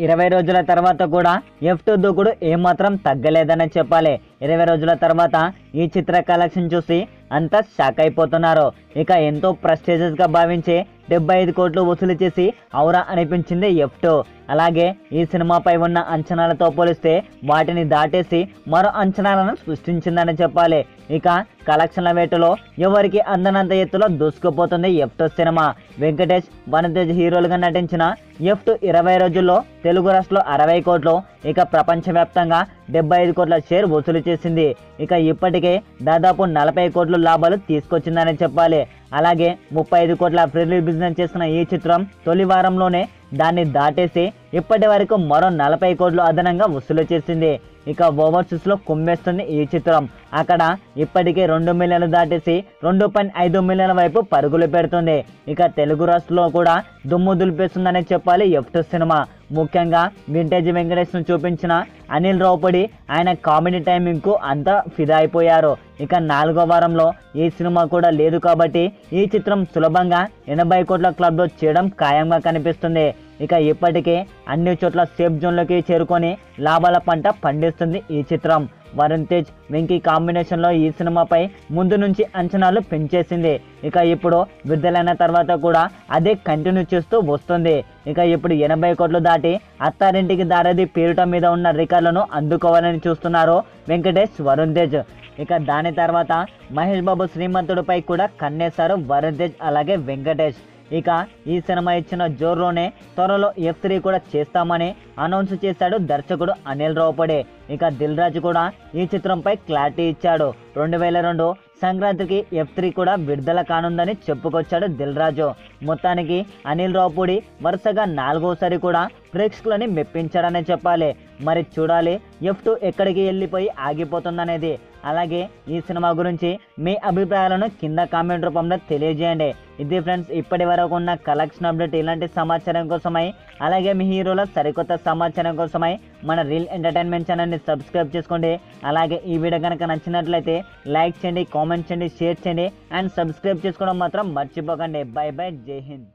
ఇరవై రోజుల తర్వాత కూడా ఎఫ్ టూ దూకుడు ఏమాత్రం తగ్గలేదనే చెప్పాలి. ఇరవై రోజుల తర్వాత ఈ చిత్ర కలెక్షన్ చూసి అంతా షాక్ అయిపోతున్నారు. ఇక ఎంతో ప్రెస్టేజియస్గా భావించే డెబ్బై ఐదు కోట్లు వసూలు చేసి ఔరా అనిపించింది ఎఫ్ టూ అలాగే ఈ సినిమాపై ఉన్న అంచనాలతో పోలిస్తే వాటిని దాటేసి మరో అంచనాలను సృష్టించిందని చెప్పాలి. ఇక కలెక్షన్ల వేటలో ఎవరికి అందనంత ఎత్తులో దూసుకుపోతుంది ఎఫ్ టూ సినిమా. వెంకటేష్ వనతేజ్ హీరోలుగా నటించిన ఎఫ్ టూ ఇరవై రోజుల్లో తెలుగు రాష్ట్రంలో అరవై కోట్లు. ఇక ప్రపంచవ్యాప్తంగా డెబ్బై ఐదు కోట్ల షేర్ వసూలు చేసింది. ఇక ఇప్పటికే దాదాపు నలభై కోట్లు లాభాలు తీసుకొచ్చిందనే చెప్పాలి. అలాగే ముప్పై ఐదు కోట్ల ప్రిలీజ్ బిజినెస్ చేసిన ఈ చిత్రం తొలి వారంలోనే దాన్ని దాటేసి ఇప్పటి వరకు మరో నలభై కోట్లు అదనంగా వసూలు చేసింది. ఇక ఓవర్సీస్లో కుమ్మేస్తుంది ఈ చిత్రం. అక్కడ ఇప్పటికే రెండు మిలియన్లు దాటేసి రెండు పాయింట్ ఐదు మిలియన్ల వైపు పరుగులు పెడుతుంది. ఇక తెలుగు రాష్ట్రంలో కూడా దుమ్ము దులిపేస్తుందనే చెప్పాలి ఎఫ్ట్ సినిమా. ముఖ్యంగా వింటేజ్ వెంకటేష్ను చూపించిన అనిల్ రావుపడి ఆయన కామెడీ టైమింగ్కు అంతా ఫిదా అయిపోయారు. ఇక నాలుగో వారంలో ఈ సినిమా కూడా లేదు కాబట్టి ఈ చిత్రం సులభంగా ఎనభై కోట్ల క్లబ్లో చేయడం ఖాయంగా కనిపిస్తుంది. ఇక ఇప్పటికే అన్ని చోట్ల సేఫ్ జోన్లోకి చేరుకొని లాభాల పంట పండిస్తుంది ఈ చిత్రం. వరుణ్ తేజ్ వెంకీ కాంబినేషన్లో ఈ సినిమాపై ముందు నుంచి అంచనాలు పెంచేసింది. ఇక ఇప్పుడు విడుదలైన తర్వాత కూడా అదే కంటిన్యూ చేస్తూ వస్తుంది. ఇక ఇప్పుడు ఎనభై కోట్లు దాటి అత్తారింటికి దారది పేరుట మీద ఉన్న రికార్డులను అందుకోవాలని చూస్తున్నారు వెంకటేష్ వరుణ్ తేజ్. ఇక దాని తర్వాత మహేష్ బాబు శ్రీమంతుడిపై కూడా కన్నేశారు వరుణ్ తేజ్ అలాగే వెంకటేష్. ఇక ఈ సినిమా ఇచ్చిన జోర్లోనే త్వరలో ఎఫ్ త్రీ కూడా చేస్తామని అనౌన్స్ చేశాడు దర్శకుడు అనిల్ రావుపడే. ఇక దిల్ రాజు కూడా ఈ చిత్రంపై క్లారిటీ ఇచ్చాడు. రెండు వేల రెండు సంక్రాంతికి ఎఫ్ త్రీ కూడా విడుదల కానుందని చెప్పుకొచ్చాడు దిల్ రాజు. మొత్తానికి అనిల్ రావుపూడి వరుసగా నాలుగోసారి కూడా ప్రేక్షకులని మెప్పించాడనే చెప్పాలి. మరి చూడాలి. ఎఫ్ టూ ఎక్కడికి వెళ్ళిపోయి ఆగిపోతుందనేది. అలాగే ఈ సినిమా గురించి మీ అభిప్రాయాలను కింద కామెంట్ రూపంలో తెలియజేయండి. ఇది ఫ్రెండ్స్ ఇప్పటి వరకు ఉన్న కలెక్షన్ అప్డేట్. ఇలాంటి సమాచారం కోసమై అలాగే మీ హీరోల సరికొత్త సమాచారం కోసమై మన రీల్ ఎంటర్టైన్మెంట్ ఛానల్ని సబ్స్క్రైబ్ చేసుకోండి. అలాగే ఈ వీడియో కనుక నచ్చినట్లయితే లైక్ చేయండి కామెంట్ చేయండి షేర్ చేయండి అండ్ సబ్స్క్రైబ్ చేసుకోవడం మాత్రం మర్చిపోకండి. బై బై జై హింద్.